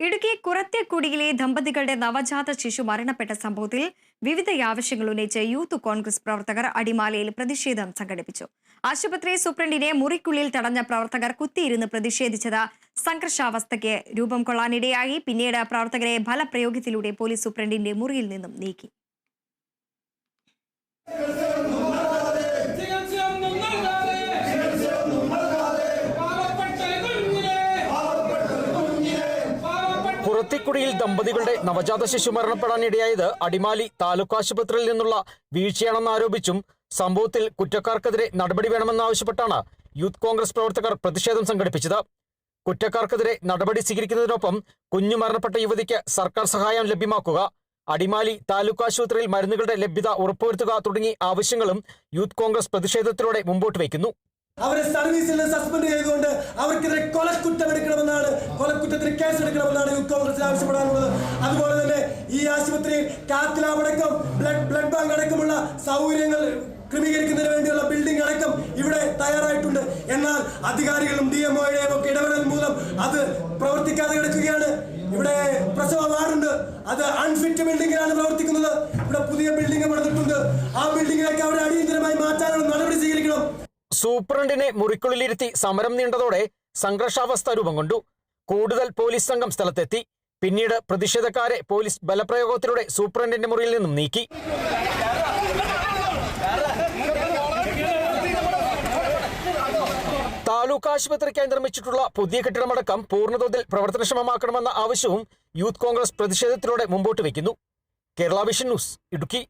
ഇടുക്കി കുറത്തേക്കുടിയിലെ ദമ്പതികളുടെ നവജാത ശിശു മരണപ്പെട്ട സംഭവത്തിൽ വിവിധ ആവശ്യങ്ങൾ ഉന്നയിച്ച് യൂത്ത് കോൺഗ്രസ് പ്രവർത്തകർ അടിമാലയിൽ പ്രതിഷേധം സംഘടിപ്പിച്ചു. ആശുപത്രി സൂപ്രണ്ടിനെ മുറിക്കുള്ളിൽ തടഞ്ഞ പ്രവർത്തകർ കുത്തിയിരുന്ന് പ്രതിഷേധിച്ചത് സംഘർഷാവസ്ഥയ്ക്ക് രൂപം കൊള്ളാനിടയായി. പിന്നീട് പ്രവർത്തകരെ ഫലപ്രയോഗത്തിലൂടെ പോലീസ് സൂപ്രണ്ടിന്റെ മുറിയിൽ നിന്നും നീക്കി. പുറത്തിക്കുടിയിൽ ദമ്പതികളുടെ നവജാത ശിശു മരണപ്പെടാനിടയായത് അടിമാലി താലൂക്ക് ആശുപത്രിയിൽ നിന്നുള്ള വീഴ്ചയാണെന്നാരോപിച്ചും സംഭവത്തിൽ കുറ്റക്കാർക്കെതിരെ നടപടി വേണമെന്നാവശ്യപ്പെട്ടാണ് യൂത്ത് കോൺഗ്രസ് പ്രവർത്തകർ പ്രതിഷേധം സംഘടിപ്പിച്ചത്. കുറ്റക്കാർക്കെതിരെ നടപടി സ്വീകരിക്കുന്നതിനൊപ്പം കുഞ്ഞു മരണപ്പെട്ട യുവതിക്ക് സർക്കാർ സഹായം ലഭ്യമാക്കുക അടിമാലി താലൂക്ക് ആശുപത്രിയിൽ മരുന്നുകളുടെ ലഭ്യത ഉറപ്പുവരുത്തുക തുടങ്ങി ആവശ്യങ്ങളും യൂത്ത് കോൺഗ്രസ് പ്രതിഷേധത്തിലൂടെ മുമ്പോട്ട് വയ്ക്കുന്നു. അവരെ സർവീസിൽ സസ്പെൻഡ് ചെയ്തുകൊണ്ട് അവർക്കെതിരെ കൊലക്കുറ്റം എടുക്കണമെന്നാണ് കൊലക്കുറ്റത്തിന് കേസ് എടുക്കണമെന്നാണ് യൂത്ത് കോൺഗ്രസിന് ആവശ്യപ്പെടാനുള്ളത്. അതുപോലെ തന്നെ ഈ ആശുപത്രിയിൽ കാത്ത് അടക്കം ബ്ലഡ് ബ്ലഡ് ബാങ്ക് അടക്കമുള്ള സൗകര്യങ്ങൾ ക്രമീകരിക്കുന്നതിന് വേണ്ടിയുള്ള ബിൽഡിംഗ് അടക്കം ഇവിടെ തയ്യാറായിട്ടുണ്ട്. എന്നാൽ അധികാരികളും ഡി എം ഒയുടെയും ഒക്കെ ഇടപെടൽ മൂലം അത് പ്രവർത്തിക്കാതെ കിടക്കുകയാണ്. ഇവിടെ പ്രസവ വാർഡുണ്ട്. അത് അൺഫിറ്റ് ബിൽഡിങ്ങിലാണ് പ്രവർത്തിക്കുന്നത്. ഇവിടെ പുതിയ ബിൽഡിംഗ് പണിതിട്ടുണ്ട്. ആ ബിൽഡിങ്ങിലേക്ക് അവരെ അടിയന്തരമായി മാറ്റാനുള്ള നടപടി സ്വീകരിക്കണം. സൂപ്രണ്ടിനെ മുറിക്കുള്ളിലിരുത്തി സമരം നീണ്ടതോടെ സംഘർഷാവസ്ഥ രൂപം കൊണ്ടു. കൂടുതൽ പോലീസ് സംഘം സ്ഥലത്തെത്തി. പിന്നീട് പ്രതിഷേധക്കാരെ പോലീസ് ബലപ്രയോഗത്തിലൂടെ സൂപ്രണ്ടിന്റെ മുറിയിൽ നിന്നും നീക്കി. താലൂക്ക് ആശുപത്രിക്കായി നിർമ്മിച്ചിട്ടുള്ള പുതിയ കെട്ടിടമടക്കം പൂർണതോതിൽ പ്രവർത്തനക്ഷമമാക്കണമെന്ന ആവശ്യവും യൂത്ത് കോൺഗ്രസ് പ്രതിഷേധത്തിലൂടെ മുമ്പോട്ട് വയ്ക്കുന്നു. Kerala vision news Idukki.